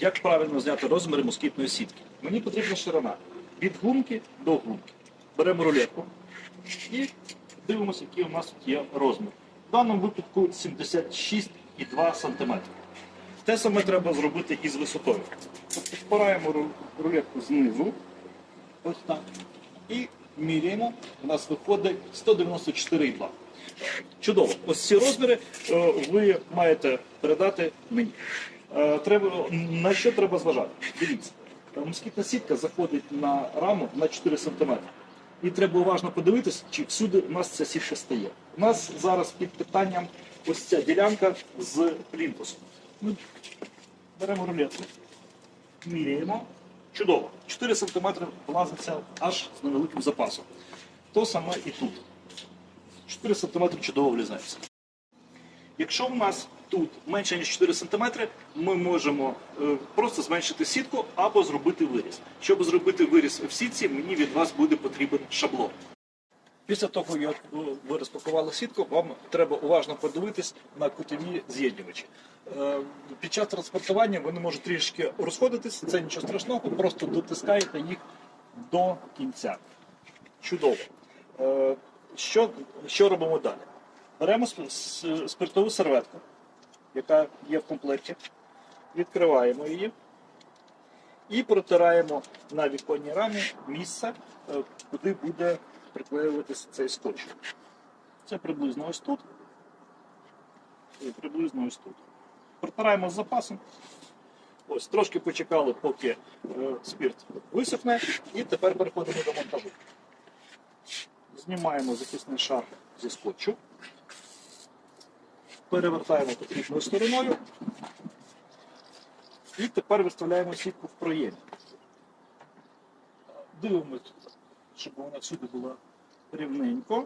Як правильно зняти розміри москітної сітки? Мені потрібна ширина від гумки до гумки. Беремо рулетку і дивимося, який у нас тут є розмір. В даному випадку 76,2 см. Те саме треба зробити і з висотою. Тобто впираємо рулетку знизу, ось так, і міряємо. У нас виходить 194,2. Чудово. Ось ці розміри е, ви маєте передати мені. Е, Треба, на що треба зважати? Дивіться, москітна сітка заходить на раму на 4 см. І треба уважно подивитися, чи всюди у нас ця сітка стає. У нас зараз під питанням ось ця ділянка з плінтусом. Ми беремо рулетку, міряємо. Чудово. 4 см влазиться аж з невеликим запасом. То саме і тут. 4 см чудово влізається. Якщо в нас тут менше ніж 4 см, ми можемо е, просто зменшити сітку або зробити виріз. Щоб зробити виріз в сітці, мені від вас буде потрібен шаблон. Після того, як е, ви розпакували сітку, вам треба уважно подивитись на кутові з'єднувачі. Е, Під час транспортування вони можуть трішки розходитись, це нічого страшного, просто дотискаєте їх до кінця. Чудово. Що, що робимо далі? Беремо спиртову серветку, яка є в комплекті, відкриваємо її і протираємо на віконній рамі місце, е, куди буде приклеюватися цей скотч. Це приблизно ось тут. І приблизно ось тут. Протираємо з запасом. Ось, трошки почекали, поки е, спирт висохне, і тепер переходимо до монтажу. Знімаємо захисний шар зі скотчу, перевертаємо потрібною стороною і тепер виставляємо сітку в проємі. Дивимося, щоб вона всюди була рівненько.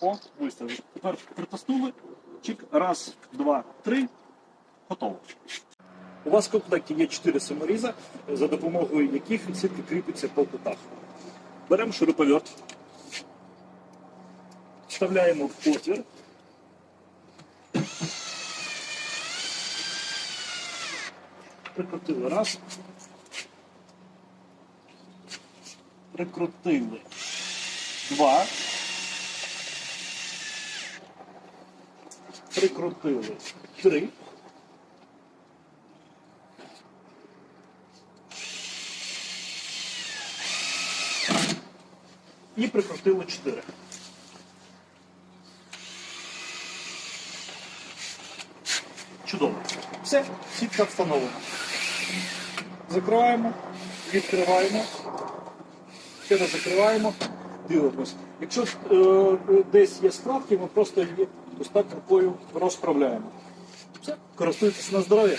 О, виставили. Тепер притиснули. Чик, раз, два, три. Готово. У вас в комплекті є 4 саморіза, за допомогою яких сітки кріпиться по кутах. Беремо шуруповерт, вставляємо в отвір. Прикрутили раз. Прикрутили два. Прикрутили три. І прикрутили чотири. Чудово. Все, сітка встановлена. Закриваємо, відкриваємо, ще раз закриваємо, дивимось. Якщо е, е, десь є складки, ми просто її ось так рукою розправляємо. Все, користуйтесь на здоров'я.